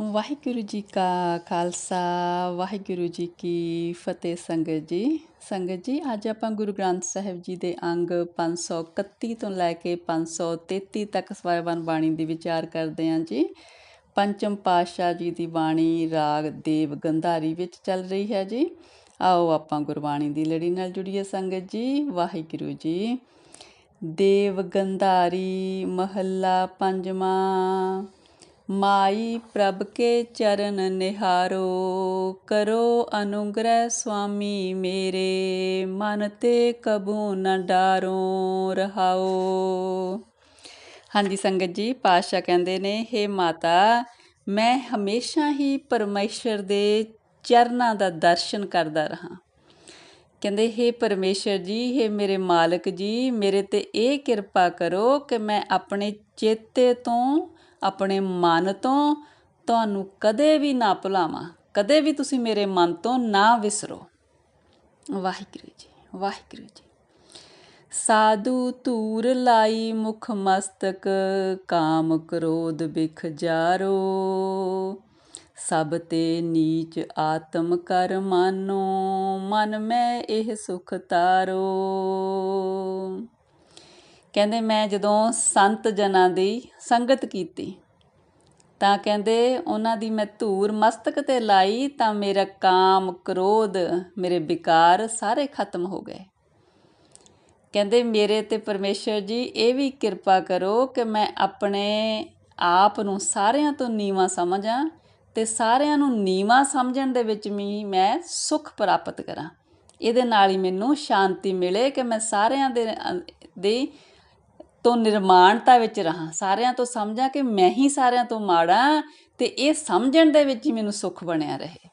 ਵਾਹਿਗੁਰੂ ਜੀ ਕਾ ਖਾਲਸਾ, ਵਾਹਿਗੁਰੂ ਜੀ ਕੀ ਫਤਿਹ ਸੰਗਤ ਜੀ। ਸੰਗਤ ਜੀ, ਅੱਜ ਆਪਾਂ ਗੁਰੂ ਗ੍ਰੰਥ ਸਾਹਿਬ ਜੀ ਦੇ ਅੰਗ 531 ਤੋਂ ਲੈ ਕੇ 533 ਤੱਕ ਸਵੈਬਨ ਬਾਣੀ ਦੀ ਵਿਚਾਰ ਕਰਦੇ ਹਾਂ ਜੀ। ਪੰਚਮ ਪਾਤਸ਼ਾਹ ਜੀ ਦੀ ਬਾਣੀ ਰਾਗ, ਦੇਵ, ਗੰਧਾਰੀ ਵਿੱਚ ਚੱਲ ਰਹੀ ਹੈ ਜੀ। ਆਓ ਆਪਾਂ ਗੁਰਬਾਣੀ ਦੀ ਲੜੀ ਨਾਲ ਜੁੜੀਏ ਸੰਗਤ ਜੀ। ਵਾਹਿਗੁਰੂ ਜੀ, ਦੇਵ, ਗੰਧਾਰੀ, ਮਹੱਲਾ ਪੰਜਵਾਂ। ਮਾਈ ਪ੍ਰਭ ਕੇ ਚਰਨ ਨਿਹਾਰੋ ਕਰੋ ਅਨੁਗ੍ਰਹਿ ਸੁਆਮੀ ਮੇਰੇ ਮਨ ਤੇ ਕਬੂ ਨ ਡਾਰੋ ਰਹਾਓ ਹਾਂਜੀ ਸੰਗਤ ਜੀ ਪਾਤਸ਼ਾਹ ਕਹਿੰਦੇ ਨੇ हे ਮਾਤਾ ਮੈਂ ਹਮੇਸ਼ਾ ਹੀ ਪਰਮੇਸ਼ਰ ਦੇ ਚਰਨਾਂ ਦਾ ਦਰਸ਼ਨ ਕਰਦਾ ਰਹਾ ਕਹਿੰਦੇ हे ਪਰਮੇਸ਼ਰ ਜੀ हे ਮੇਰੇ ਮਾਲਕ ਜੀ ਮੇਰੇ ਤੇ ਇਹ ਕਿਰਪਾ ਕਰੋ ਕਿ ਮੈਂ ਆਪਣੇ ਚੇਤੇ ਤੋਂ ਆਪਣੇ ਮਨ ਤੋਂ ਤੁਹਾਨੂੰ ਕਦੇ ਵੀ ਨਾ ਭੁਲਾਵਾਂ, ਕਦੇ ਵੀ ਤੁਸੀਂ ਮੇਰੇ ਮਨ ਤੋਂ ਨਾ ਵਿਸਰੋ। ਵਾਹਿਗੁਰੂ ਜੀ ਵਾਹਿਗੁਰੂ ਜੀ। ਸਾਧੂ ਧੂਰ ਲਾਈ ਮੁਖ ਮਸਤਕ, ਕਾਮ ਕ੍ਰੋਧ ਬਿਖ ਜਾਰੋ। ਸਭ ਤੇ ਨੀਚ ਆਤਮ ਕਰ ਮਾਨੋ, ਮਨ ਮੈਂ ਇਹ ਸੁਖ ਤਾਰੋ। ਕਹਿੰਦੇ ਮੈਂ ਜਦੋਂ ਸੰਤ ਜਨਾਂ ਦੀ ਸੰਗਤ ਕੀਤੀ, ਤਾਂ ਕਹਿੰਦੇ ਉਹਨਾਂ ਦੀ ਮੈਂ ਧੂਰ ਮਸਤਕ ਤੇ ਲਾਈ, ਤਾਂ ਮੇਰਾ ਕਾਮ ਕ੍ਰੋਧ, ਮੇਰੇ ਵਿਕਾਰ ਸਾਰੇ ਖਤਮ ਹੋ ਗਏ। ਕਹਿੰਦੇ ਮੇਰੇ ਤੇ ਪਰਮੇਸ਼ਰ ਜੀ, ਇਹ ਵੀ ਕਿਰਪਾ ਕਰੋ ਕਿ ਮੈਂ ਆਪਣੇ ਆਪ ਨੂੰ ਸਾਰਿਆਂ ਤੋਂ ਨੀਵਾ ਸਮਝਾਂ ਤੇ ਸਾਰਿਆਂ ਨੂੰ ਨੀਵਾ ਸਮਝਣ ਦੇ ਵਿੱਚ ਵੀ ਮੈਂ ਸੁਖ ਪ੍ਰਾਪਤ ਕਰਾਂ। ਇਹਦੇ ਨਾਲ ਹੀ ਮੈਨੂੰ ਸ਼ਾਂਤੀ ਮਿਲੇ ਕਿ ਮੈਂ ਸਾਰਿਆਂ ਦੇ ਦੇ ਤੋਂ ਨਿਰਮਾਣਤਾ ਵਿੱਚ ਰਹਾ, ਸਾਰਿਆਂ ਤੋਂ ਸਮਝਾਂ ਕਿ ਮੈਂ ਹੀ ਸਾਰਿਆਂ ਤੋਂ ਮਾੜਾ ਤੇ ਇਹ ਸਮਝਣ ਦੇ ਵਿੱਚ ਹੀ ਮੈਨੂੰ ਸੁਖ ਬਣਿਆ ਰਹੇ।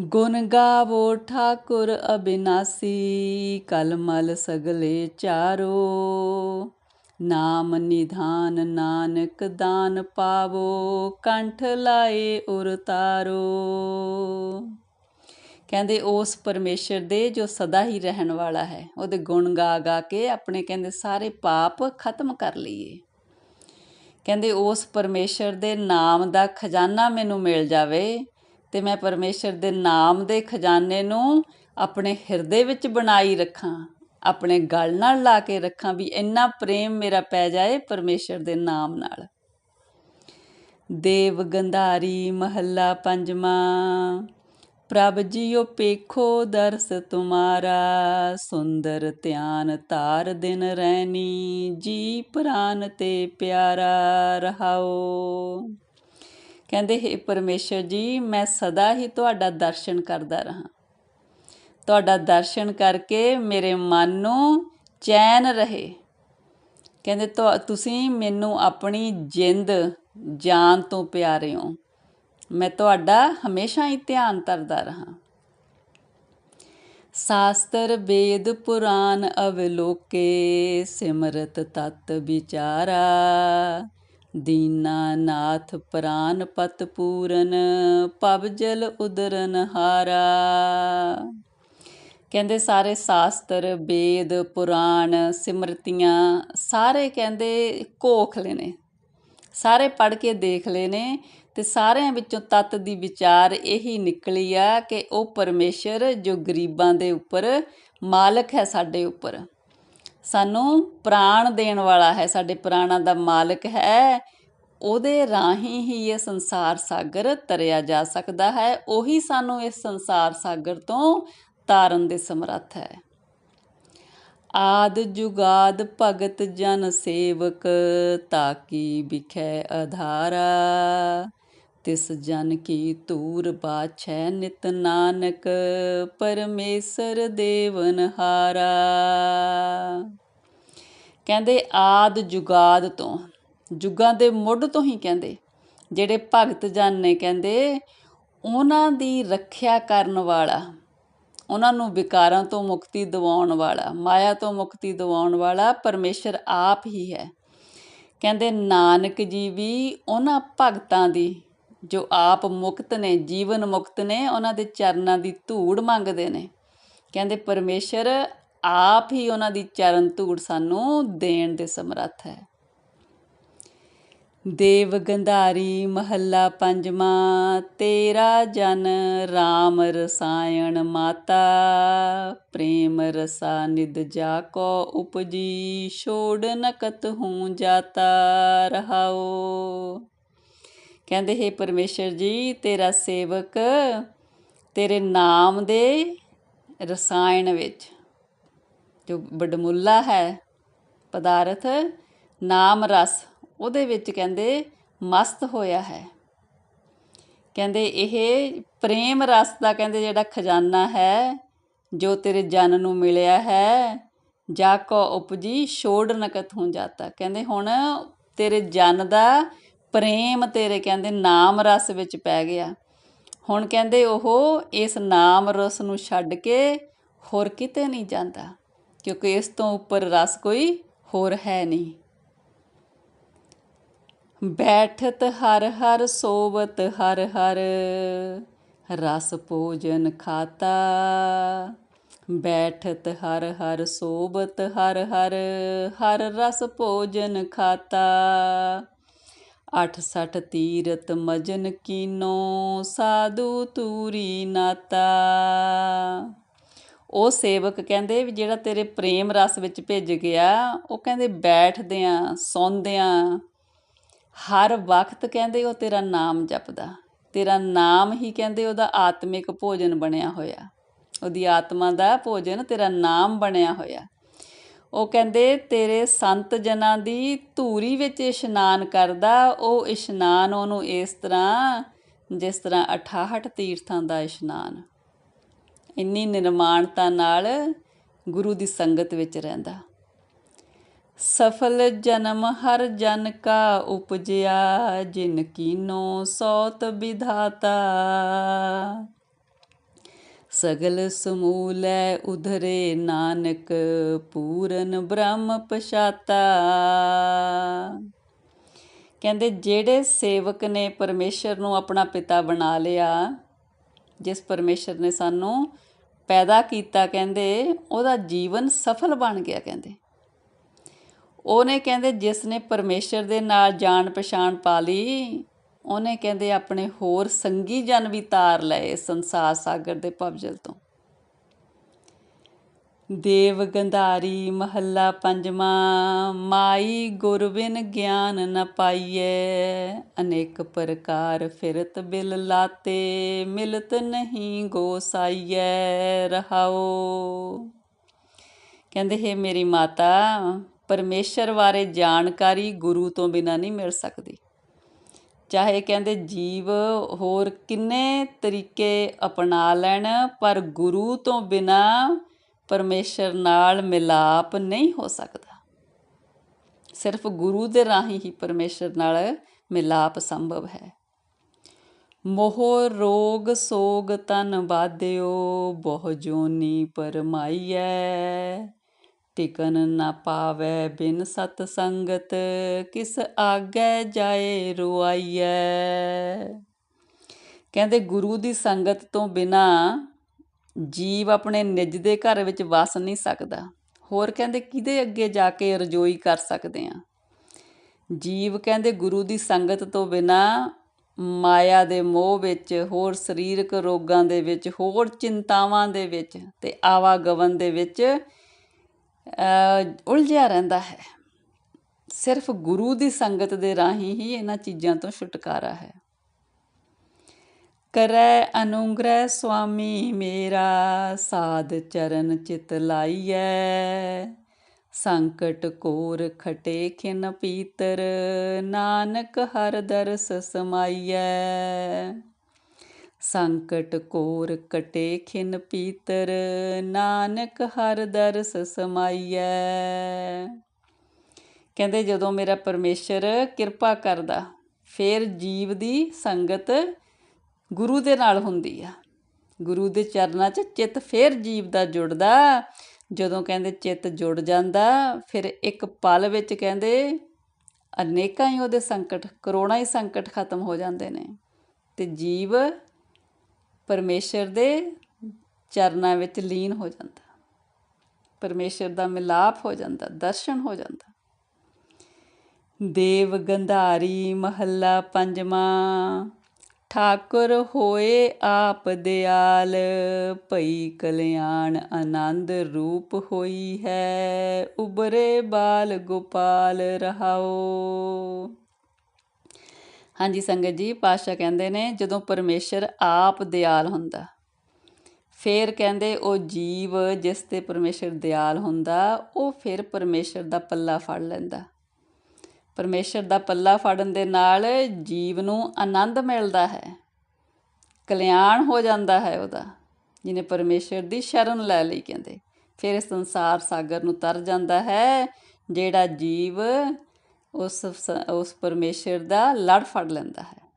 ਗੁਣ ਗਾਵੋ ਠਾਕੁਰ ਅਬਿਨਾਸੀ ਕਲਮਲ ਸਗਲੇ ਚਾਰੋ। ਨਾਮ ਨਿਧਾਨ ਨਾਨਕ ਦਾਨ ਪਾਵੋ, ਕੰਠ ਲਾਏ ਉਰ ਤਾਰੋ। ਕਹਿੰਦੇ ਉਸ ਪਰਮੇਸ਼ਰ ਦੇ ਜੋ ਸਦਾ ਹੀ ਰਹਿਣ ਵਾਲਾ ਹੈ, ਉਹਦੇ ਗੁਣ ਗਾ ਗਾ ਕੇ ਆਪਣੇ ਕਹਿੰਦੇ ਸਾਰੇ ਪਾਪ ਖਤਮ ਕਰ ਲਈਏ। ਕਹਿੰਦੇ ਉਸ ਪਰਮੇਸ਼ਰ ਦੇ ਨਾਮ ਦਾ ਖਜ਼ਾਨਾ ਮੈਨੂੰ ਮਿਲ ਜਾਵੇ ਤੇ ਮੈਂ ਪਰਮੇਸ਼ਰ ਦੇ ਨਾਮ ਦੇ ਖਜ਼ਾਨੇ ਨੂੰ ਆਪਣੇ ਹਿਰਦੇ ਵਿੱਚ ਬਣਾਈ ਰੱਖਾਂ, ਆਪਣੇ ਗਲ ਨਾਲ ਲਾ ਕੇ ਰੱਖਾਂ ਵੀ ਇੰਨਾ ਪ੍ਰੇਮ ਮੇਰਾ ਪੈ ਜਾਏ ਪਰਮੇਸ਼ਰ ਦੇ ਨਾਮ ਨਾਲ। ਦੇਵ ਗੰਧਾਰੀ ਮਹੱਲਾ ਪੰਜਵਾਂ। ਪ੍ਰਭ ਜੀਓ ਪੇਖੋ ਦਰਸ ਤੁਮਾਰਾ, ਸੁੰਦਰ ਧਿਆਨ ਧਾਰ ਦਿਨ ਰਹਿਨੀ ਜੀ ਪ੍ਰਾਨ ਤੇ ਪਿਆਰਾ ਰਹਾਓ। ਕਹਿੰਦੇ, ਹੈ ਪਰਮੇਸ਼ਰ ਜੀ, ਮੈਂ ਸਦਾ ਹੀ ਤੁਹਾਡਾ ਦਰਸ਼ਨ ਕਰਦਾ ਰਹਾ। ਤੁਹਾਡਾ ਦਰਸ਼ਨ ਕਰਕੇ ਮੇਰੇ ਮਨ ਨੂੰ ਚੈਨ ਰਹੇ। ਕਹਿੰਦੇ ਤੁਸੀਂ ਮੈਨੂੰ ਆਪਣੀ ਜਿੰਦ ਜਾਨ ਤੋਂ ਪਿਆਰੇ ਹੋ। ਮੈਂ ਤੁਹਾਡਾ ਹਮੇਸ਼ਾ ਹੀ ਧਿਆਨ ਧਰਦਾ ਰਹਾ। ਸਾਸਤਰ ਵੇਦ ਪੁਰਾਨ ਅਵਲੋਕੇ, ਸਿਮਰਤ ਤਤ ਵਿਚਾਰਾ। ਦੀਨਾ ਨਾਥ ਪ੍ਰਾਨ ਪਤ ਪੂਰਨ ਪਵਜਲ ਉਦਰਨ ਹਾਰਾ। ਕਹਿੰਦੇ ਸਾਰੇ ਸਾਸਤਰ ਵੇਦ ਪੁਰਾਣ ਸਿਮਰਤੀਆਂ ਸਾਰੇ ਕਹਿੰਦੇ ਕੋਖਲੇ ਨੇ। ਸਾਰੇ ਪੜ ਕੇ ਦੇਖ ਲਏ ਨੇ ਤੇ ਸਾਰਿਆਂ ਵਿੱਚੋਂ ਤਤ ਦੀ ਵਿਚਾਰ ਇਹੀ ਨਿਕਲੀ ਆ ਕਿ ਉਹ ਪਰਮੇਸ਼ਰ ਜੋ ਗਰੀਬਾਂ ਦੇ ਉੱਪਰ ਮਾਲਕ ਹੈ ਸਾਡੇ ਉੱਪਰ। ਸਾਨੂੰ ਪ੍ਰਾਣ ਦੇਣ ਵਾਲਾ ਹੈ, ਸਾਡੇ ਪ੍ਰਾਣਾਂ ਦਾ ਮਾਲਕ ਹੈ। ਉਹਦੇ ਰਾਹੀਂ ਹੀ ਇਹ ਸੰਸਾਰ ਸਾਗਰ ਤਰਿਆ ਜਾ ਸਕਦਾ ਹੈ। ਉਹੀ ਸਾਨੂੰ ਇਸ ਸੰਸਾਰ ਸਾਗਰ ਤੋਂ ਤਾਰਨ ਦੇ ਸਮਰੱਥ ਹੈ। ਆਦ ਜੁਗਾਦ ਭਗਤ ਜਨ ਸੇਵਕ ਤਾਕੀ ਵਿਖੈ ਆਧਾਰਾ ਤਿਸ ਜਨ ਕੀ ਤੂਰ ਬਾਛੈ ਨਿਤ ਨਾਨਕ, ਪਰਮੇਸ਼ਰ ਦੇਵਨ ਹਾਰਾ। ਕਹਿੰਦੇ ਆਦ ਜੁਗਾਦ ਤੋਂ, ਜੁਗਾਂ ਦੇ ਮੁੱਢ ਤੋਂ ਹੀ ਕਹਿੰਦੇ, ਜਿਹੜੇ ਭਗਤ ਜਨ ਨੇ ਕਹਿੰਦੇ, ਉਹਨਾਂ ਦੀ ਰੱਖਿਆ ਕਰਨ ਵਾਲਾ, ਉਹਨਾਂ ਨੂੰ ਵਿਕਾਰਾਂ ਤੋਂ ਮੁਕਤੀ ਦਿਵਾਉਣ ਵਾਲਾ, ਮਾਇਆ ਤੋਂ ਮੁਕਤੀ ਦਿਵਾਉਣ ਵਾਲਾ ਪਰਮੇਸ਼ਰ ਆਪ ਹੀ ਹੈ। ਕਹਿੰਦੇ ਨਾਨਕ ਜੀ ਵੀ ਉਹਨਾਂ ਭਗਤਾਂ ਦੀ ਜੋ ਆਪ ਮੁਕਤ ਨੇ, ਜੀਵਨ ਮੁਕਤ ਨੇ, ਉਹਨਾਂ ਦੇ ਚਰਨਾਂ ਦੀ ਧੂੜ ਮੰਗਦੇ ਨੇ। ਕਹਿੰਦੇ, ਪਰਮੇਸ਼ਰ ਆਪ ਹੀ ਉਹਨਾਂ ਦੀ ਚਰਨ ਧੂੜ ਸਾਨੂੰ ਦੇਣ ਦੇ ਸਮਰੱਥ ਹੈ। ਦੇਵ ਗੰਧਾਰੀ ਮਹੱਲਾ ਪੰਜਵਾਂ, ਤੇਰਾ ਜਨ RAM ਰਸਾਇਣ ਮਾਤਾ, ਪ੍ਰੇਮ ਰਸਾ ਨਿਦ ਜਾ ਕੋ ਉਪਜੀ, ਛੋੜ ਨਕਤ ਹੂੰ ਜਾਤਾ ਰਹਾਓ ਕਹਿੰਦੇ, ਹੈ ਪਰਮੇਸ਼ਰ ਜੀ, ਤੇਰਾ ਸੇਵਕ ਤੇਰੇ ਨਾਮ ਦੇ ਰਸਾਇਣ ਵਿੱਚ ਜੋ ਬਡਮੁੱਲਾ ਹੈ, ਪਦਾਰਥ, ਨਾਮ, ਰਸ, ਉਹਦੇ ਵਿੱਚ ਕਹਿੰਦੇ, ਮਸਤ ਹੋਇਆ ਹੈ। ਕਹਿੰਦੇ, ਇਹ ਪ੍ਰੇਮ ਰਸ ਦਾ ਕਹਿੰਦੇ ਜਿਹੜਾ ਖਜ਼ਾਨਾ ਹੈ, ਜੋ ਤੇਰੇ ਜਨ ਨੂੰ ਮਿਲਿਆ ਹੈ, ਜਾ ਕੋ ਉਪਜੀ ਛੋੜ ਨਕਤ ਹੋ ਜਾਤਾ। ਕਹਿੰਦੇ, ਹੁਣ ਤੇਰੇ ਜਨ ਦਾ ਪ੍ਰੇਮ ਤੇਰੇ ਕਹਿੰਦੇ ਨਾਮ ਰਸ ਵਿੱਚ ਪੈ ਗਿਆ। ਹੁਣ ਕਹਿੰਦੇ ਉਹ ਇਸ ਨਾਮ ਰਸ ਨੂੰ ਛੱਡ ਕੇ ਹੋਰ ਕਿਤੇ ਨਹੀਂ ਜਾਂਦਾ, ਕਿਉਂਕਿ ਇਸ ਤੋਂ ਉੱਪਰ ਰਸ ਕੋਈ ਹੋਰ ਹੈ ਨਹੀਂ। ਬੈਠਤ ਹਰ ਹਰ, ਸੋਵਤ ਹਰ ਹਰ, ਰਸ ਭੋਜਨ ਖਾਤਾ। ਬੈਠਤ ਹਰ ਹਰ ਸੋਬਤ ਹਰ ਹਰ ਹਰ ਰਸ ਭੋਜਨ ਖਾਤਾ। ਅੱਠ ਸੱਠ ਤੀਰਤ ਮਜਨ ਕੀਨੋ, ਸਾਧੂ ਤੂਰੀ ਨਾਤਾ। ਉਹ ਸੇਵਕ ਕਹਿੰਦੇ ਵੀ ਜਿਹੜਾ ਤੇਰੇ ਪ੍ਰੇਮ ਰਸ ਵਿੱਚ ਭਿੱਜ ਗਿਆ, ਉਹ ਕਹਿੰਦੇ ਬੈਠਦਿਆਂ ਸੌਂਦਿਆਂ ਹਰ ਵਕਤ ਕਹਿੰਦੇ ਉਹ ਤੇਰਾ ਨਾਮ ਜਪਦਾ। ਤੇਰਾ ਨਾਮ ਹੀ ਕਹਿੰਦੇ ਉਹਦਾ ਆਤਮਿਕ ਭੋਜਨ ਬਣਿਆ ਹੋਇਆ। ਉਹਦੀ ਆਤਮਾ ਦਾ ਭੋਜਨ ਤੇਰਾ ਨਾਮ ਬਣਿਆ ਹੋਇਆ। ਉਹ ਕਹਿੰਦੇ, ਤੇਰੇ ਸੰਤ ਜਨਾਂ ਦੀ ਧੂਰੀ ਵਿੱਚ ਇਸ਼ਨਾਨ ਕਰਦਾ, ਉਹ ਇਸ਼ਨਾਨ ਉਹਨੂੰ ਇਸ ਤਰ੍ਹਾਂ, ਜਿਸ ਤਰ੍ਹਾਂ 68 ਤੀਰਥਾਂ ਦਾ ਇਸ਼ਨਾਨ। ਇੰਨੀ ਨਿਰਮਾਣਤਾ ਨਾਲ ਗੁਰੂ ਦੀ ਸੰਗਤ ਵਿੱਚ ਰਹਿੰਦਾ। ਸਫਲ ਜਨਮ ਹਰ ਜਨ ਕਾ ਉਪਜਿਆ, ਜਿਨ ਕੀਨੋ ਸੌਤ ਵਿਧਾਤਾ। ਸਗਲ ਸਮੂਲੈ ਉਧਰੇ ਨਾਨਕ, ਪੂਰਨ ਬ੍ਰਹਮ ਪਛਾਤਾ। ਕਹਿੰਦੇ, ਜਿਹੜੇ ਸੇਵਕ ਨੇ ਪਰਮੇਸ਼ਰ ਨੂੰ ਆਪਣਾ ਪਿਤਾ ਬਣਾ ਲਿਆ, ਜਿਸ ਪਰਮੇਸ਼ਰ ਨੇ ਸਾਨੂੰ ਪੈਦਾ ਕੀਤਾ, ਕਹਿੰਦੇ, ਉਹਦਾ ਜੀਵਨ ਸਫਲ ਬਣ ਗਿਆ, ਕਹਿੰਦੇ। ਉਹਨੇ, ਕਹਿੰਦੇ, ਜਿਸ ਨੇ ਪਰਮੇਸ਼ਰ ਦੇ ਨਾਲ ਜਾਣ ਪਛਾਣ ਪਾ ਲਈ ਉਹਨੇ ਕਹਿੰਦੇ ਆਪਣੇ ਹੋਰ ਸੰਗੀ ਜਨ ਵੀ ਤਾਰ ਲਏ ਸੰਸਾਰ ਸਾਗਰ ਦੇ ਭਵਜਲ ਤੋਂ। ਦੇਵ ਗੰਧਾਰੀ ਮਹੱਲਾ ਪੰਜਵਾਂ, ਮਾਈ ਗੁਰਬਿਨ ਗਿਆਨ ਨ ਪਾਈਐ, ਅਨੇਕ ਪ੍ਰਕਾਰ ਫਿਰਤ ਬਿਲ ਲਾਤੇ, ਮਿਲਤ ਨਹੀਂ ਗੋਸਾਈਐ ਰਹਾਓ। ਕਹਿੰਦੇ, ਹੈ ਮੇਰੀ ਮਾਤਾ, ਪਰਮੇਸ਼ਰ ਬਾਰੇ ਜਾਣਕਾਰੀ ਗੁਰੂ ਤੋਂ ਬਿਨਾ ਨਹੀਂ ਮਿਲ ਸਕਦੀ। ਚਾਹੇ ਕਹਿੰਦੇ ਜੀਵ ਹੋਰ ਕਿੰਨੇ ਤਰੀਕੇ ਅਪਣਾ ਲੈਣ, ਪਰ ਗੁਰੂ ਤੋਂ ਬਿਨਾ ਪਰਮੇਸ਼ਰ ਨਾਲ ਮਿਲਾਪ ਨਹੀਂ ਹੋ ਸਕਦਾ। ਸਿਰਫ ਗੁਰੂ ਦੇ ਰਾਹੀਂ ਹੀ ਪਰਮੇਸ਼ਰ ਨਾਲ ਮਿਲਾਪ ਸੰਭਵ ਹੈ। ਮੋਹ, ਰੋਗ, ਸੋਗ ਤਨ ਬਾਧਿਓ ਬਹੁ ਜੋਨੀ ਪਰਮਾਈਐ। ਟਿਕਨ ਨਾ ਪਾਵੇ ਬਿਨ ਸਤ ਸੰਗਤ, ਕਿਸ ਆਗੇ ਜਾਏ ਰੁਆਈਐ। ਕਹਿੰਦੇ ਗੁਰੂ ਦੀ ਸੰਗਤ ਤੋਂ ਬਿਨਾ ਜੀਵ ਆਪਣੇ ਨਿਜ ਦੇ ਘਰ ਵਿੱਚ ਵਸ ਨਹੀਂ ਸਕਦਾ। ਹੋਰ ਕਹਿੰਦੇ ਕਿਹਦੇ ਅੱਗੇ ਜਾ ਕੇ ਰਜੋਈ ਕਰ ਸਕਦੇ ਆ? ਜੀਵ ਕਹਿੰਦੇ ਗੁਰੂ ਦੀ ਸੰਗਤ ਤੋਂ ਬਿਨਾ ਮਾਇਆ ਦੇ ਮੋਹ ਵਿੱਚ, ਹੋਰ ਸਰੀਰਕ ਰੋਗਾਂ ਦੇ ਵਿੱਚ, ਹੋਰ ਚਿੰਤਾਵਾਂ ਦੇ ਵਿੱਚ ਤੇ ਆਵਾਗਮਨ ਦੇ ਵਿੱਚ ਉਲਝਿਆ ਰਹਿੰਦਾ ਹੈ। ਸਿਰਫ ਗੁਰੂ ਦੀ ਸੰਗਤ ਦੇ ਰਾਹੀਂ ਹੀ ਇਹਨਾਂ ਚੀਜ਼ਾਂ ਤੋਂ ਛੁਟਕਾਰਾ ਹੈ। ਕਰੈ ਅਨੁਗ੍ਰਹਿ ਸੁਆਮੀ, ਮੇਰਾ ਸਾਧ ਚਰਨ ਚਿਤ ਲਾਈਐ। ਸੰਕਟ ਕੋਰ ਖਟੇ ਖਿਨ ਪੀਤਰ, ਨਾਨਕ ਹਰ ਦਰਸ ਸਮਾਈਐ। ਸੰਕਟ ਕੋਰ ਕਟੇ ਖਿਨ ਪੀਤਰ, ਨਾਨਕ ਹਰ ਦਰਸ ਸਮਾਈਐ। ਕਹਿੰਦੇ ਜਦੋਂ ਮੇਰਾ ਪਰਮੇਸ਼ਰ ਕਿਰਪਾ ਕਰਦਾ, ਫਿਰ ਜੀਵ ਦੀ ਸੰਗਤ ਗੁਰੂ ਦੇ ਨਾਲ ਹੁੰਦੀ ਆ। ਗੁਰੂ ਦੇ ਚਰਨਾਂ 'ਚ ਚਿੱਤ ਫਿਰ ਜੀਵ ਦਾ ਜੁੜਦਾ। ਜਦੋਂ ਕਹਿੰਦੇ ਚਿੱਤ ਜੁੜ ਜਾਂਦਾ, ਫਿਰ ਇੱਕ ਪਲ ਵਿੱਚ ਕਹਿੰਦੇ ਅਨੇਕਾਂ ਹੀ ਉਹਦੇ ਸੰਕਟ, ਕਰੋੜਾਂ ਹੀ ਸੰਕਟ ਖਤਮ ਹੋ ਜਾਂਦੇ ਨੇ। ਤੇ ਜੀਵ ਪਰਮੇਸ਼ਰ ਦੇ ਚਰਨਾਂ ਵਿੱਚ ਲੀਨ ਹੋ ਜਾਂਦਾ। ਪਰਮੇਸ਼ਰ ਦਾ ਮਿਲਾਪ ਹੋ ਜਾਂਦਾ, ਦਰਸ਼ਨ ਹੋ ਜਾਂਦਾ। ਦੇਵ ਗੰਧਾਰੀ ਮਹੱਲਾ ਪੰਜਵਾਂ, ਠਾਕੁਰ ਹੋਏ ਆਪ ਦਿਆਲ, ਭਈ ਕਲਿਆਣ ਆਨੰਦ ਰੂਪ ਹੋਈ ਹੈ ਉਬਰੇ ਬਾਲ ਗੋਪਾਲ ਰਹਾਓ ਹਾਂਜੀ ਸੰਗਤ ਜੀ ਪਾਸ਼ਾ ਕਹਿੰਦੇ ਨੇ, ਜਦੋਂ ਪਰਮੇਸ਼ਰ ਆਪ ਦਿਆਲ ਹੁੰਦਾ, ਫੇਰ ਕਹਿੰਦੇ ਉਹ ਜੀਵ ਜਿਸ ਤੇ ਪਰਮੇਸ਼ਰ ਦਿਆਲ ਹੁੰਦਾ, ਉਹ ਫਿਰ ਪਰਮੇਸ਼ਰ ਦਾ ਪੱਲਾ ਫੜ ਲੈਂਦਾ। ਪਰਮੇਸ਼ਰ ਦਾ ਪੱਲਾ ਫੜਨ ਦੇ ਨਾਲ ਜੀਵ ਨੂੰ ਆਨੰਦ ਮਿਲਦਾ ਹੈ, ਕਲਿਆਣ ਹੋ ਜਾਂਦਾ ਹੈ ਉਹਦਾ, ਜਿਹਨੇ ਪਰਮੇਸ਼ਰ ਦੀ ਸ਼ਰਨ ਲੈ ਲਈ ਕਹਿੰਦੇ। ਫਿਰ ਸੰਸਾਰ ਸਾਗਰ ਨੂੰ ਤਰ ਜਾਂਦਾ ਹੈ, ਜਿਹੜਾ ਜੀਵ ਉਸ ਉਸ ਪਰਮੇਸ਼ਰ ਦਾ ਲੜ ਫੜ ਲੈਂਦਾ ਹੈ।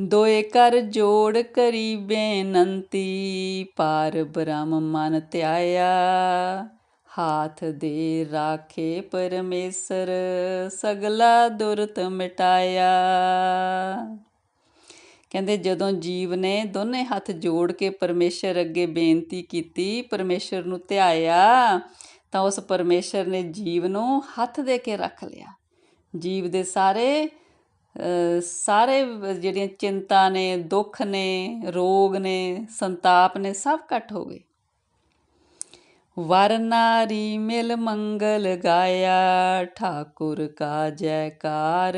ਦੋਏ ਕਰ ਜੋੜ ਕਰੀ ਬੇਨੰਤੀ, ਪਾਰ ਬ੍ਰਹਮ ਮਨ ਧਿਆਇਆ। ਹਾਥ ਦੇ ਰਾਖੇ ਪਰਮੇਸ਼ਰ, ਸਗਲਾ ਦੁਰਤ ਮਿਟਾਇਆ। ਕਹਿੰਦੇ ਜਦੋਂ ਜੀਵ ਨੇ ਦੋਨੇ ਹੱਥ ਜੋੜ ਕੇ ਪਰਮੇਸ਼ਰ ਅੱਗੇ ਬੇਨਤੀ ਕੀਤੀ, ਪਰਮੇਸ਼ਰ ਨੂੰ ਧਿਆਇਆ ਤਾਂ ਉਸ ਪਰਮੇਸ਼ਰ ਨੇ ਜੀਵ ਨੂੰ ਹੱਥ ਦੇ ਕੇ ਰੱਖ ਲਿਆ। ਜੀਵ ਦੇ ਸਾਰੇ ਸਾਰੇ ਜਿਹੜੀਆਂ ਚਿੰਤਾ ਨੇ, ਦੁੱਖ ਨੇ, ਰੋਗ ਨੇ, ਸੰਤਾਪ ਨੇ ਸਭ ਕੱਟ ਹੋ ਗਏ। ਵਰਨਾਰੀ ਮਿਲ ਮੰਗਲ ਗਾਇਆ, ਠਾਕੁਰ ਕਾ ਜੈਕਾਰ।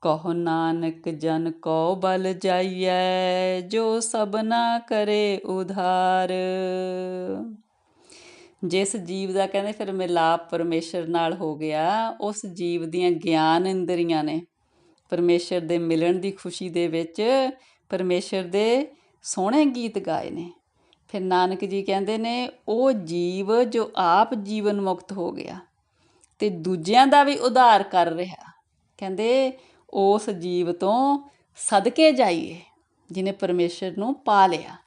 ਕਹੋ ਨਾਨਕ ਜਨ ਕੋ ਬਲ ਜਾਈਐ, ਜੋ ਸਭਨਾ ਕਰੇ ਉਧਾਰ। ਜਿਸ ਜੀਵ ਦਾ ਕਹਿੰਦੇ ਫਿਰ ਮਿਲਾਪ ਪਰਮੇਸ਼ਰ ਨਾਲ ਹੋ ਗਿਆ, ਉਸ ਜੀਵ ਦੀਆਂ ਗਿਆਨ ਇੰਦਰੀਆਂ ਨੇ। ਪਰਮੇਸ਼ਰ ਦੇ ਮਿਲਣ ਦੀ ਖੁਸ਼ੀ ਦੇ ਵਿੱਚ ਪਰਮੇਸ਼ਰ ਦੇ ਸੋਹਣੇ ਗੀਤ ਗਾਏ ਨੇ। ਫਿਰ ਨਾਨਕ ਜੀ ਕਹਿੰਦੇ ਨੇ, ਉਹ ਜੀਵ ਜੋ ਆਪ ਜੀਵਨ ਮੁਕਤ ਹੋ ਗਿਆ ਤੇ ਦੂਜਿਆਂ ਦਾ ਵੀ ਉਧਾਰ ਕਰ ਰਿਹਾ। ਕਹਿੰਦੇ, ਉਸ ਜੀਵ ਤੋਂ ਸਦਕੇ ਜਾਈਏ ਜਿਨੇ ਪਰਮੇਸ਼ਰ ਨੂੰ ਪਾ ਲਿਆ।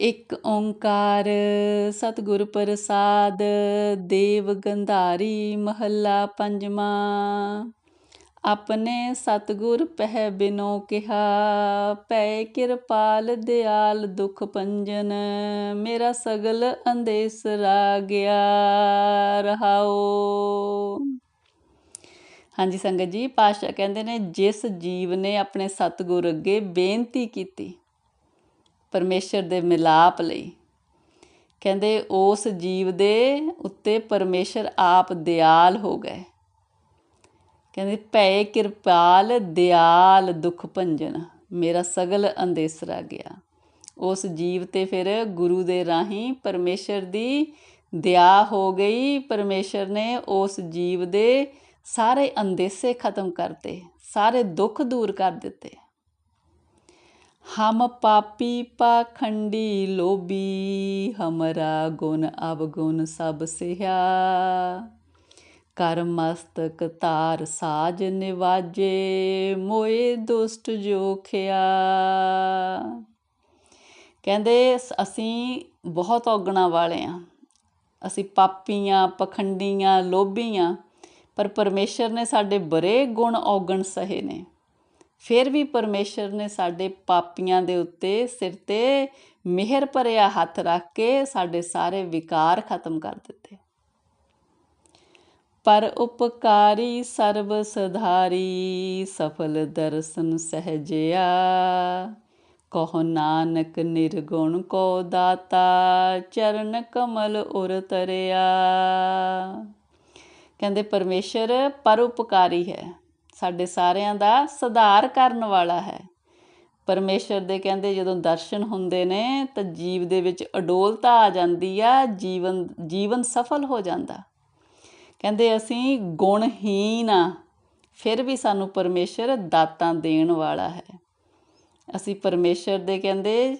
ਇੱਕ ਓੰਕਾਰ ਸਤਿਗੁਰ ਪ੍ਰਸਾਦ, ਦੇਵ ਗੰਧਾਰੀ ਮਹੱਲਾ ਪੰਜਵਾਂ। ਆਪਣੇ ਸਤਿਗੁਰ ਪਹਿ ਬਿਨੋ ਕਿਹਾ ਪੈ ਕਿਰਪਾਲ ਦਿਆਲ ਦੁਖ ਪੰਜਨ, ਮੇਰਾ ਸਗਲ ਅੰਦੇਸ ਰਾ ਗਿਆ ਰਹਾਓ ਹਾਂਜੀ ਸੰਗਤ ਜੀ ਪਾਸ਼ਾ ਕਹਿੰਦੇ ਨੇ, ਜਿਸ ਜੀਵ ਨੇ ਆਪਣੇ ਸਤਿਗੁਰ ਅੱਗੇ ਬੇਨਤੀ ਕੀਤੀ ਪਰਮੇਸ਼ਰ ਦੇ ਮਿਲਾਪ ਲਈ। ਕਹਿੰਦੇ, ਉਸ ਜੀਵ ਦੇ ਉੱਤੇ ਪਰਮੇਸ਼ਰ ਆਪ ਦਿਆਲ ਹੋ ਗਏ। ਕਹਿੰਦੇ, ਭੈ ਕਿਰਪਾਲ ਦਿਆਲ ਦੁਖ ਭੰਜਨ, ਮੇਰਾ ਸਗਲ ਅੰਦੇਸਰਾ ਗਿਆ। ਉਸ ਜੀਵ ਤੇ ਫਿਰ ਗੁਰੂ ਦੇ ਰਾਹੀਂ ਪਰਮੇਸ਼ਰ ਦੀ ਦਇਆ ਹੋ ਗਈ। ਪਰਮੇਸ਼ਰ ਨੇ ਉਸ ਜੀਵ ਦੇ ਸਾਰੇ ਅੰਦੇਸੇ ਖਤਮ ਕਰਤੇ, ਸਾਰੇ ਦੁੱਖ ਦੂਰ ਕਰ ਦਿੱਤੇ। ਹਮ ਪਾਪੀ ਪਾਖੰਡੀ ਲੋਭੀ, ਹਮਰਾ ਗੁਣ ਅਵਗੁਣ ਸਭ ਸਿਹਾ। ਕਰ ਮਸਤਕ ਤਾਰ ਸਾਜ ਨਿਵਾਜੇ, ਮੋਏ ਦੁਸ਼ਟ ਜੋਖਿਆ ਕਹਿੰਦੇ ਅਸੀਂ ਬਹੁਤ ਔਗਣਾ ਵਾਲੇ ਆ। ਅਸੀਂ ਪਾਪੀਆਂ, ਪਖੰਡੀਆਂ, ਲੋਭੀਆਂ, ਪਰ ਪਰਮੇਸ਼ਰ ਨੇ ਸਾਡੇ ਬਰੇ ਗੁਣ ਔਗਣ ਸਹੇ ਨੇ। ਫਿਰ ਵੀ ਪਰਮੇਸ਼ਰ ਨੇ ਸਾਡੇ ਪਾਪੀਆਂ ਦੇ ਉੱਤੇ ਸਿਰ ਤੇ ਮਿਹਰ ਭਰਿਆ ਹੱਥ ਰੱਖ ਕੇ ਸਾਡੇ ਸਾਰੇ ਵਿਕਾਰ ਖਤਮ ਕਰ ਦਿੱਤੇ। ਪਰ ਉਪਕਾਰੀ ਸਰਬ ਸਧਾਰੀ ਸਫਲ ਦਰਸ਼ਨ ਸਹਜਿਆ, ਕਹੋ ਨਾਨਕ ਨਿਰਗੁਣ ਕੋ ਦਾਤਾ, ਚਰਨ ਕਮਲ ਉਰ ਤਰਿਆ। ਕਹਿੰਦੇ ਪਰਮੇਸ਼ਰ ਪਰਉਪਕਾਰੀ ਹੈ। ਸਾਡੇ ਸਾਰਿਆਂ ਦਾ ਸੁਧਾਰ ਕਰਨ ਵਾਲਾ ਹੈ। ਪਰਮੇਸ਼ਰ ਦੇ ਕਹਿੰਦੇ ਜਦੋਂ ਦਰਸ਼ਨ ਹੁੰਦੇ ਨੇ ਤਾਂ ਜੀਵ ਦੇ ਵਿੱਚ ਅਡੋਲਤਾ ਆ ਜਾਂਦੀ ਆ, ਜੀਵਨ ਜੀਵਨ ਸਫਲ ਹੋ ਜਾਂਦਾ। ਕਹਿੰਦੇ ਅਸੀਂ ਗੁਣਹੀਨ ਆ, ਫਿਰ ਵੀ ਸਾਨੂੰ ਪਰਮੇਸ਼ਰ ਦਾਤਾਂ ਦੇਣ ਵਾਲਾ ਹੈ। ਅਸੀਂ ਪਰਮੇਸ਼ਰ ਦੇ ਕਹਿੰਦੇ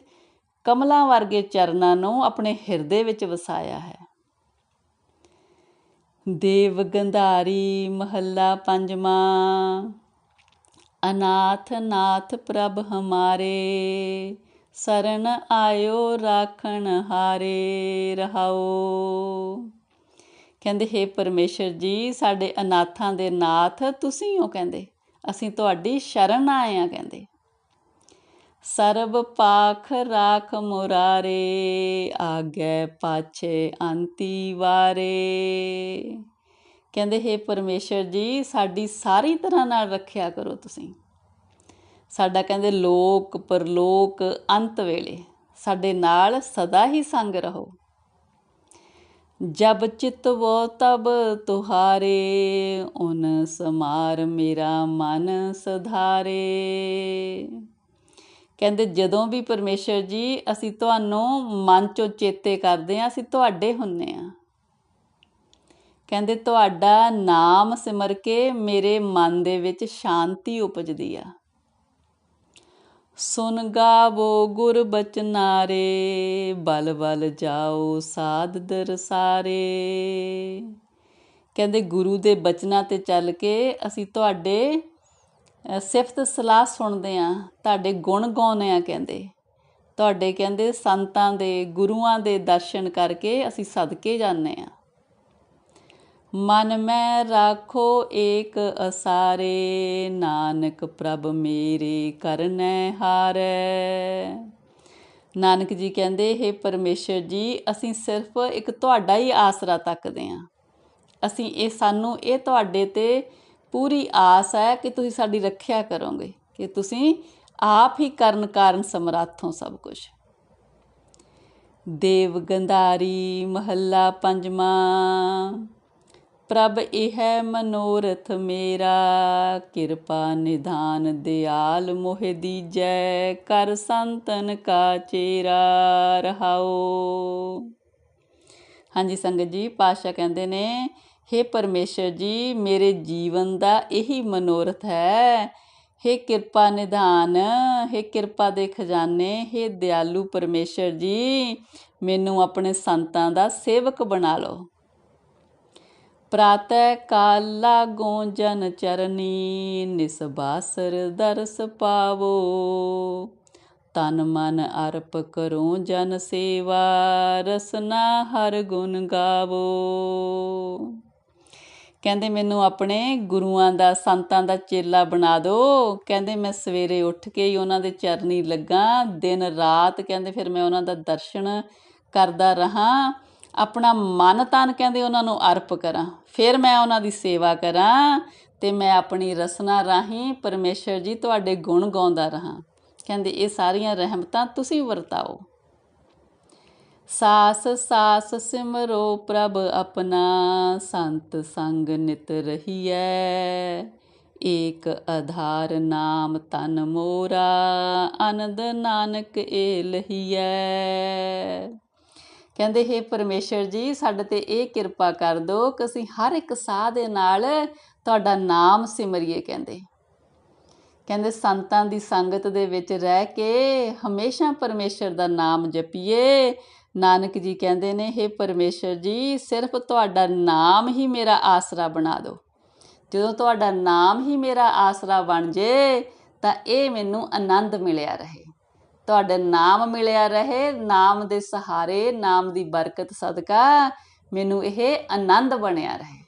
ਕਮਲਾਂ ਵਰਗੇ ਚਰਨਾਂ ਨੂੰ ਆਪਣੇ ਹਿਰਦੇ ਵਿੱਚ ਵਸਾਇਆ ਹੈ। ਦੇਵ ਗੰਧਾਰੀ ਮਹੱਲਾ ਪੰਜਵਾਂ। ਅਨਾਥ ਨਾਥ ਪ੍ਰਭ ਹਮਾਰੇ, ਸਰਨ ਆਇਓ ਰਾਖਣ ਹਾਰੇ ਰਹਾਓ। ਕਹਿੰਦੇ, ਹੈ ਪਰਮੇਸ਼ਰ ਜੀ, ਸਾਡੇ ਅਨਾਥਾਂ ਦੇ ਨਾਥ ਤੁਸੀਂ ਹੋ? ਕਹਿੰਦੇ, ਅਸੀਂ ਤੁਹਾਡੀ ਸ਼ਰਨ ਆਏ ਆ ਕਹਿੰਦੇ। ਸਰਬ ਪਾਖ ਰਾਖ ਮੁਰਾਰੇ, ਆਗੇ ਪਾਛੇ ਅੰਤੀ ਵਾਰੇ। ਕਹਿੰਦੇ, ਹੇ ਪਰਮੇਸ਼ਰ ਜੀ, ਸਾਡੀ ਸਾਰੀ ਤਰ੍ਹਾਂ ਨਾਲ ਰੱਖਿਆ ਕਰੋ ਤੁਸੀਂ। ਸਾਡਾ ਕਹਿੰਦੇ, ਲੋਕ, ਪਰਲੋਕ, ਅੰਤ ਵੇਲੇ ਸਾਡੇ ਨਾਲ ਸਦਾ ਹੀ ਸੰਗ ਰਹੋ। ਜਬ ਚਿਤ ਵੋ ਤਬ ਤੁਹਾਰੇ, ਉਨ ਸਮਾਰ ਮੇਰਾ ਮਨ ਸਧਾਰੇ। ਕਹਿੰਦੇ, ਜਦੋਂ ਵੀ ਪਰਮੇਸ਼ਰ ਜੀ, ਅਸੀਂ ਤੁਹਾਨੂੰ ਮਨ ਚੋਂ ਚੇਤੇ ਕਰਦੇ ਹਾਂ, ਅਸੀਂ ਤੁਹਾਡੇ ਹੁੰਨੇ ਆ ਕਹਿੰਦੇ, ਤੁਹਾਡਾ ਨਾਮ ਸਿਮਰ ਕੇ ਮੇਰੇ ਮਨ ਦੇ ਵਿੱਚ ਸ਼ਾਂਤੀ ਉਪਜਦੀ ਆ। ਸੁਨ ਗਾਵੋ ਗੁਰ ਬਚਨਾਰੇ, ਬਲ ਬਲ ਜਾਓ ਸਾਧ ਦਰਸਾਰੇ। ਕਹਿੰਦੇ, ਗੁਰੂ ਦੇ ਬਚਨਾਂ ਤੇ ਚੱਲ ਕੇ ਅਸੀਂ ਤੁਹਾਡੇ ਸਿਫਤ ਸਲਾਹ ਸੁਣਦੇ ਹਾਂ, ਤੁਹਾਡੇ ਗੁਣ ਗਾਉਂਦੇ ਹਾਂ ਕਹਿੰਦੇ। ਤੁਹਾਡੇ ਕਹਿੰਦੇ ਸੰਤਾਂ ਦੇ, ਗੁਰੂਆਂ ਦੇ ਦਰਸ਼ਨ ਕਰਕੇ ਅਸੀਂ ਸਦਕੇ ਜਾਂਦੇ ਹਾਂ। ਮਨ ਮੈਂ ਰਾਖੋ ਏਕ ਅਸਾਰੇ, ਨਾਨਕ ਪ੍ਰਭ ਮੇਰੇ ਕਰਨੈ ਹਾਰੈ। ਨਾਨਕ ਜੀ ਕਹਿੰਦੇ हे ਪਰਮੇਸ਼ਰ ਜੀ, ਅਸੀਂ ਸਿਰਫ ਇੱਕ ਤੁਹਾਡਾ ਹੀ ਆਸਰਾ ਤੱਕਦੇ ਆਂ ਅਸੀਂ ਇਹ, ਸਾਨੂੰ ਇਹ ਤੁਹਾਡੇ ਤੇ ਪੂਰੀ ਆਸ ਹੈ ਕਿ ਤੁਸੀਂ ਸਾਡੀ ਰੱਖਿਆ ਕਰੋਗੇ, ਕਿ ਤੁਸੀਂ ਆਪ ਹੀ ਕਰਨ ਕਾਰਨ ਸਮਰੱਥ ਹੋ ਸਭ ਕੁਝ ਦੇਵ ਗੰਧਾਰੀ ਮਹੱਲਾ ਪੰਜਵਾਂ, ਪ੍ਰਭ ਇਹ ਮਨੋਰਥ ਮੇਰਾ, ਕਿਰਪਾ ਨਿਧਾਨ ਦਿਆਲ ਮੋਹਿ ਦੀਜੈ, ਕਰ ਸੰਤਨ ਕਾ ਚੇਰਾ ਰਹਾਓ। ਹਾਂਜੀ ਸੰਗਤ ਜੀ ਪਾਸ਼ਾ ਕਹਿੰਦੇ ਨੇ ਹੇ ਪਰਮੇਸ਼ਰ ਜੀ, ਮੇਰੇ ਜੀਵਨ ਦਾ ਇਹੀ ਮਨੋਰਥ ਹੈ। ਹੇ ਕਿਰਪਾ ਨਿਧਾਨ, ਹੇ ਕਿਰਪਾ ਦੇ ਖਜ਼ਾਨੇ, ਹੇ ਦਿਆਲੂ ਪਰਮੇਸ਼ਰ ਜੀ, ਮੈਨੂੰ ਆਪਣੇ ਸੰਤਾਂ ਦਾ ਸੇਵਕ ਬਣਾ ਲਓ। ਪ੍ਰਾਤੈ ਕਾਲ ਲਾਗੋਂ ਜਨ ਚਰਨੀ ਨਿਸਬਾਸਰ ਦਰਸ ਪਾਵੋ। ਤਨ ਮਨ ਅਰਪ ਕਰੋ ਜਨ ਸੇਵਾ, ਰਸਨਾ ਹਰ ਗੁਣ ਗਾਵੋ। ਕਹਿੰਦੇ ਮੈਨੂੰ ਆਪਣੇ ਗੁਰੂਆਂ ਦਾ, ਸੰਤਾਂ ਦਾ ਚੇਲਾ ਬਣਾ ਦਿਓ ਕਹਿੰਦੇ ਮੈਂ ਸਵੇਰੇ ਉੱਠ ਕੇ ਹੀ ਉਹਨਾਂ ਦੇ ਚਰਨੀ ਲੱਗਾ, ਦਿਨ ਰਾਤ ਕਹਿੰਦੇ ਫਿਰ ਮੈਂ ਉਹਨਾਂ ਦਾ ਦਰਸ਼ਨ ਕਰਦਾ ਰਹਾ, ਆਪਣਾ ਮਨ ਤਨ ਕਹਿੰਦੇ ਉਹਨਾਂ ਨੂੰ ਅਰਪ ਕਰਾਂ। ਫਿਰ ਮੈਂ ਉਹਨਾਂ ਦੀ ਸੇਵਾ ਕਰਾਂ ਤੇ ਮੈਂ ਆਪਣੀ ਰਸਨਾ ਰਾਹੀਂ ਪਰਮੇਸ਼ਰ ਜੀ ਤੁਹਾਡੇ ਗੁਣ ਗਾਉਂਦਾ ਰਹਾ। ਕਹਿੰਦੇ ਇਹ ਸਾਰੀਆਂ ਰਹਿਮਤਾਂ ਤੁਸੀਂ ਵਰਤਾਓ। ਸਾਸ ਸਾਸ ਸਿਮਰੋ ਪ੍ਰਭ ਆਪਣਾ, ਸੰਤ ਸੰਗ ਨਿਤ ਰਹੀਐ। ਏਕ ਆਧਾਰ ਨਾਮ ਤਨ ਮੋਰਾ ਅਨੰਦ ਨਾਨਕ ਏ ਲਹੀਐ। ਕਹਿੰਦੇ, ਹੈ ਪਰਮੇਸ਼ਰ ਜੀ, ਸਾਡੇ ਤੇ ਇਹ ਕਿਰਪਾ ਕਰ ਦਿਓ ਕਿ ਅਸੀਂ ਹਰ ਇੱਕ ਸਾਹ ਦੇ ਨਾਲ ਤੁਹਾਡਾ ਨਾਮ ਸਿਮਰੀਏ, ਕਹਿੰਦੇ। ਕਹਿੰਦੇ, ਸੰਤਾਂ ਦੀ ਸੰਗਤ ਦੇ ਵਿੱਚ ਰਹਿ ਕੇ ਹਮੇਸ਼ਾ ਪਰਮੇਸ਼ਰ ਦਾ ਨਾਮ ਜਪੀਏ। ਨਾਨਕ ਜੀ ਕਹਿੰਦੇ ਨੇ हे ਪਰਮੇਸ਼ਰ ਜੀ, ਸਿਰਫ ਤੁਹਾਡਾ ਨਾਮ ਹੀ ਮੇਰਾ ਆਸਰਾ ਬਣਾ ਦਿਓ। ਜਦੋਂ ਤੁਹਾਡਾ ਨਾਮ ਹੀ ਮੇਰਾ ਆਸਰਾ ਬਣ ਜੇ, ਤਾਂ ਇਹ ਮੈਨੂੰ ਆਨੰਦ ਮਿਲਿਆ ਰਹੇ। ਤੁਹਾਡਾ ਨਾਮ ਮਿਲਿਆ ਰਹੇ, ਨਾਮ ਦੇ ਸਹਾਰੇ, ਨਾਮ ਦੀ ਬਰਕਤ ਸਦਕਾ ਮੈਨੂੰ ਇਹ ਆਨੰਦ ਬਣਿਆ ਰਹੇ।